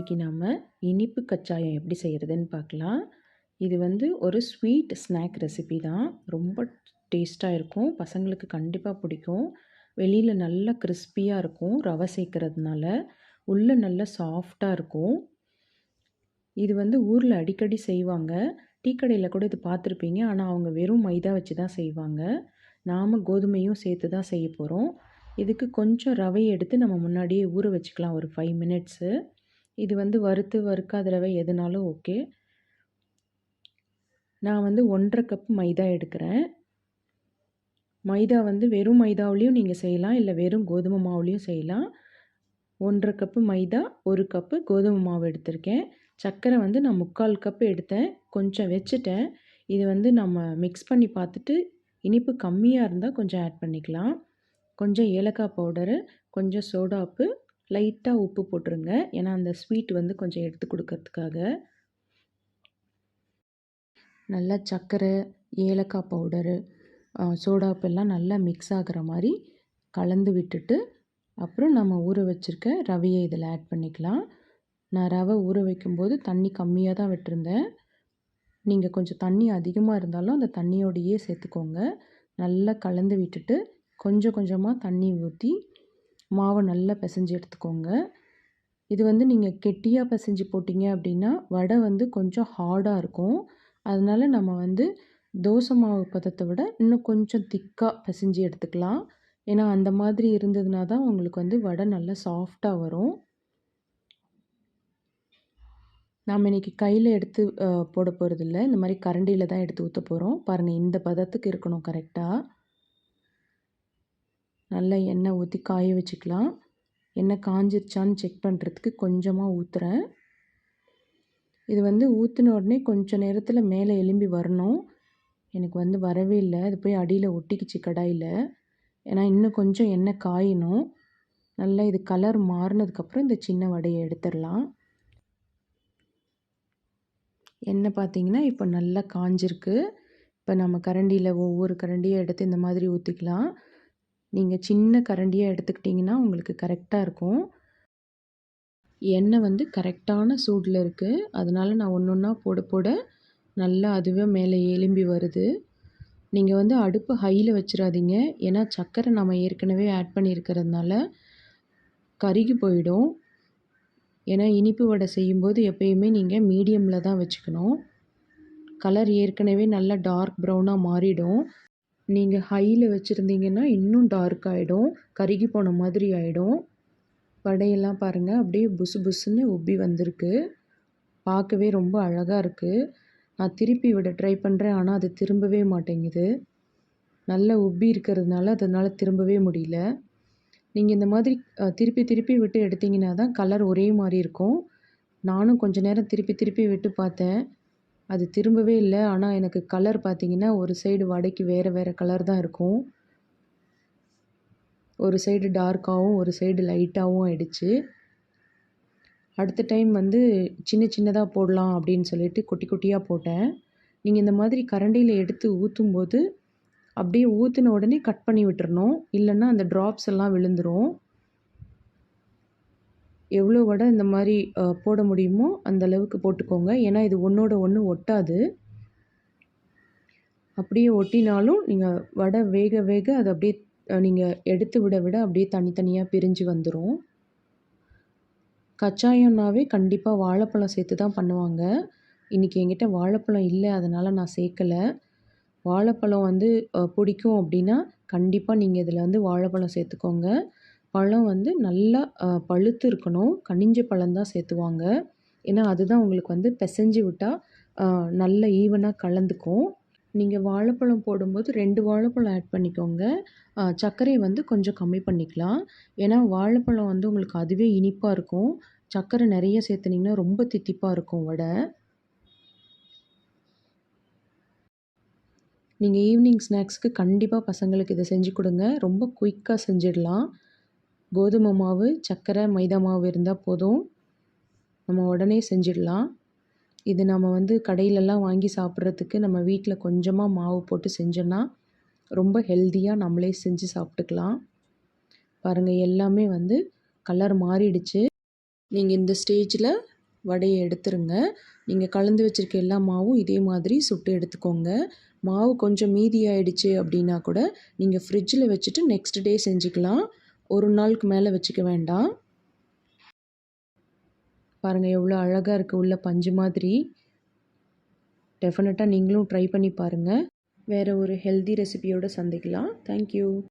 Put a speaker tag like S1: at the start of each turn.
S1: இன்றைக்கி நம்ம இனிப்பு கச்சாயம் எப்படி செய்கிறதுன்னு பார்க்கலாம். இது வந்து ஒரு ஸ்வீட் ஸ்நாக் ரெசிபி தான். ரொம்ப டேஸ்ட்டாக இருக்கும். பசங்களுக்கு கண்டிப்பாக பிடிக்கும். வெளியில் நல்லா கிறிஸ்பியாக இருக்கும் ரவை சேர்க்கறதுனால. உள்ளே நல்லா சாஃப்டாக இருக்கும். இது வந்து ஊரில் அடிக்கடி செய்வாங்க. டீ கடையில் கூட இது பார்த்துருப்பீங்க. ஆனால் அவங்க வெறும் மைதா வச்சு தான் செய்வாங்க. நாம் கோதுமையும் சேர்த்து தான் செய்ய போகிறோம் இதுக்கு கொஞ்சம் ரவை எடுத்து நம்ம முன்னாடியே ஊற வச்சுக்கலாம். ஒரு ஃபைவ் மினிட்ஸு இது வந்து வறுத்து வறுக்காத ரவை எதுனாலும் ஓகே. நான் வந்து ஒன்றரை கப் மைதா எடுக்கிறேன். மைதா வந்து வெறும் மைதாவிலையும் நீங்கள் செய்யலாம் இல்லை வெறும் கோதுமை மாவுலேயும் செய்யலாம். ஒன்றரை கப்பு மைதா ஒரு கப்பு கோதுமை மாவு எடுத்திருக்கேன். சர்க்கரை வந்து நான் முக்கால் கப்பு எடுத்தேன் கொஞ்சம் வச்சுட்டேன். இது வந்து நம்ம மிக்ஸ் பண்ணி பார்த்துட்டு இனிப்பு கம்மியாக இருந்தால் கொஞ்சம் ஆட் பண்ணிக்கலாம். கொஞ்சம் ஏலக்காய் பவுடரு கொஞ்சம் சோடாப்பு லைட்டாக உப்பு போட்டுருங்க. ஏன்னா அந்த ஸ்வீட் வந்து கொஞ்சம் எடுத்து கொடுக்கறதுக்காக. நல்லா சர்க்கரை ஏலக்காய் பவுடரு சோடாப்பெல்லாம் நல்லா மிக்ஸ் ஆகிற மாதிரி கலந்து விட்டுட்டு அப்புறம் நம்ம ஊற வச்சுருக்க ரவையை இதில் ஆட் பண்ணிக்கலாம். நான் ரவை ஊற வைக்கும்போது தண்ணி கம்மியாக தான் விட்டுருந்தேன். நீங்கள் கொஞ்சம் தண்ணி அதிகமாக இருந்தாலும் அந்த தண்ணியோடையே சேர்த்துக்கோங்க. நல்லா கலந்து விட்டுட்டு கொஞ்சம் கொஞ்சமாக தண்ணி ஊற்றி மாவை நல்லா பிசைஞ்சு எடுத்துக்கோங்க. இது வந்து நீங்கள் கெட்டியாக பிசைஞ்சு போட்டிங்க அப்படின்னா வடை வந்து கொஞ்சம் ஹார்டாக இருக்கும். அதனால் நம்ம வந்து தோசை மாவு பதத்தை விட இன்னும் கொஞ்சம் திக்காக பிசைஞ்சு எடுத்துக்கலாம். ஏன்னா அந்த மாதிரி இருந்ததுனா தான் உங்களுக்கு வந்து வடை நல்லா சாஃப்டாக வரும். நாம் இன்றைக்கி கையில் எடுத்து போட போகிறதில்ல இந்த மாதிரி கரண்டியில் தான் எடுத்து ஊற்ற போகிறோம் பாருங்கள் இந்த பதத்துக்கு இருக்கணும் கரெக்டாக நல்லா எண்ணெய் ஊற்றி காய வச்சுக்கலாம். எண்ணெய் காஞ்சிருச்சான்னு செக் பண்ணுறதுக்கு கொஞ்சமாக ஊற்றுறேன் இது வந்து ஊற்றின உடனே கொஞ்சம் நேரத்தில் மேலே எலும்பி வரணும். எனக்கு வந்து வரவே இல்லை. அது போய் அடியில் ஒட்டிக்கிச்சு கடாயில். ஏன்னா இன்னும் கொஞ்சம் எண்ணெய் காயணும். நல்லா இது கலர் மாறினதுக்கப்புறம் இந்த சின்ன வடையை எடுத்துடலாம். எண்ணெய் பார்த்திங்கன்னா இப்போ நல்லா காஞ்சிருக்கு. இப்போ நம்ம கரண்டியில் ஒவ்வொரு கரண்டியை எடுத்து இந்த மாதிரி ஊற்றிக்கலாம் நீங்கள் சின்ன கரண்டியாக எடுத்துக்கிட்டிங்கன்னா உங்களுக்கு கரெக்டாக இருக்கும். எண்ணெய் வந்து கரெக்டான சூடில் இருக்குது அதனால் நான் ஒன்று ஒன்றா போட போட நல்லா அதுவே மேலே எலும்பி வருது. நீங்கள் வந்து அடுப்பு ஹையில் வச்சிடாதீங்க. ஏன்னா சர்க்கரை நம்ம ஏற்கனவே ஆட் பண்ணியிருக்கிறதுனால கருகி போயிடும். ஏன்னா இனிப்பு வடை செய்யும்போது எப்பயுமே நீங்கள் மீடியமில் தான் வச்சுக்கணும். கலர் ஏற்கனவே நல்லா டார்க் ப்ரௌனாக மாறிடும். நீங்கள் ஹையில் வச்சுருந்தீங்கன்னா இன்னும் டார்க் ஆகிடும் கருகி போன மாதிரி ஆகிடும் வடையெல்லாம் பாருங்கள் அப்படியே புசு புசுன்னு உப்பி வந்திருக்கு. பார்க்கவே ரொம்ப அழகாக இருக்குது நான் திருப்பி விட ட்ரை பண்ணுறேன் ஆனால் அது திரும்பவே மாட்டேங்குது. நல்ல உப்பி இருக்கிறதுனால அதனால் திரும்பவே முடியல. நீங்கள் இந்த மாதிரி திருப்பி திருப்பி விட்டு எடுத்திங்கன்னா தான் கலர் ஒரே மாதிரி இருக்கும். நானும் கொஞ்ச நேரம் திருப்பி திருப்பி விட்டு பார்த்தேன். அது திரும்பவே இல்லை. ஆனால் எனக்கு கலர் பார்த்திங்கன்னா ஒரு சைடு வடைக்கு வேறு வேறு கலர் தான் இருக்கும். ஒரு சைடு டார்க்காகவும் ஒரு சைடு லைட்டாகவும் ஆயிடுச்சு. அடுத்த டைம் வந்து சின்ன சின்னதாக போடலாம் அப்படின்னு சொல்லிட்டு குட்டி குட்டியாக போட்டேன். நீங்கள் இந்த மாதிரி கரண்டியில் எடுத்து ஊற்றும்போது அப்படியே ஊற்றின உடனே கட் பண்ணி விட்டுறணும். இல்லைன்னா அந்த ட்ராப்ஸ் எல்லாம் விழுந்துடும் எவ்வளோ வடை இந்த மாதிரி போட முடியுமோ அந்த அளவுக்கு போட்டுக்கோங்க. ஏன்னா இது ஒன்றோட ஒன்று ஒட்டாது. அப்படியே ஒட்டினாலும் நீங்கள் வடை வேக வேக அதை அப்படியே நீங்கள் எடுத்து விட விட அப்படியே தனித்தனியாக பிரிஞ்சு வந்துடும் கச்சாயம்னாவே கண்டிப்பாக வாழைப்பழம் சேர்த்து தான் பண்ணுவாங்க. இன்றைக்கி என்கிட்ட வாழைப்பழம் இல்லை அதனால் நான் சேர்க்கலை. வாழைப்பழம் வந்து பிடிக்கும் அப்படின்னா கண்டிப்பாக நீங்கள் இதில் வந்து வாழைப்பழம் சேர்த்துக்கோங்க. பழம் வந்து நல்லா பழுத்து இருக்கணும். கனிஞ்ச பழம் தான் சேர்த்துவாங்க ஏன்னா அதுதான் உங்களுக்கு வந்து பிசைஞ்சு விட்டால் நல்ல ஈவனாக கலந்துக்கும். நீங்கள் வாழைப்பழம் போடும்போது ரெண்டு வாழைப்பழம் ஆட் பண்ணிக்கோங்க. சர்க்கரையை வந்து கொஞ்சம் கம்மி பண்ணிக்கலாம். ஏன்னா வாழைப்பழம் வந்து உங்களுக்கு அதுவே இனிப்பாக இருக்கும். சர்க்கரை நிறைய சேர்த்துனிங்கன்னா ரொம்ப தித்திப்பாக இருக்கும் வடை. நீங்கள் ஈவினிங் ஸ்நாக்ஸ்க்கு கண்டிப்பாக பசங்களுக்கு இதை செஞ்சு கொடுங்க. ரொம்ப குயிக்காக செஞ்சிடலாம். கோதுமை மாவு சர்க்கரை மைதா மாவு இருந்தால் போதும். நம்ம உடனே செஞ்சிடலாம். இது நம்ம வந்து கடையிலெல்லாம் வாங்கி சாப்பிட்றதுக்கு நம்ம வீட்டில் கொஞ்சமாக மாவு போட்டு செஞ்சோன்னா ரொம்ப ஹெல்த்தியாக நம்மளே செஞ்சு சாப்பிட்டுக்கலாம். பாருங்கள் எல்லாமே வந்து கலர் மாறிடுச்சு. நீங்கள் இந்த ஸ்டேஜில் வடையை எடுத்துருங்க. நீங்கள் கலந்து வச்சுருக்க எல்லா மாவும் இதே மாதிரி சுட்டு எடுத்துக்கோங்க. மாவு கொஞ்சம் மீதி ஆயிடுச்சு அப்படின்னா கூட நீங்கள் ஃப்ரிட்ஜில் வச்சுட்டு நெக்ஸ்ட் டே செஞ்சுக்கலாம். ஒரு நாளுக்கு மேலே வச்சுக்க வேண்டாம். பாருங்கள் எவ்வளோ அழகாக இருக்குது உள்ள பஞ்சு மாதிரி. டெஃபினட்டாக நீங்களும் ட்ரை பண்ணி பாருங்கள் வேறு ஒரு ஹெல்தி ரெசிபியோடு சந்திக்கலாம். தேங்க்யூ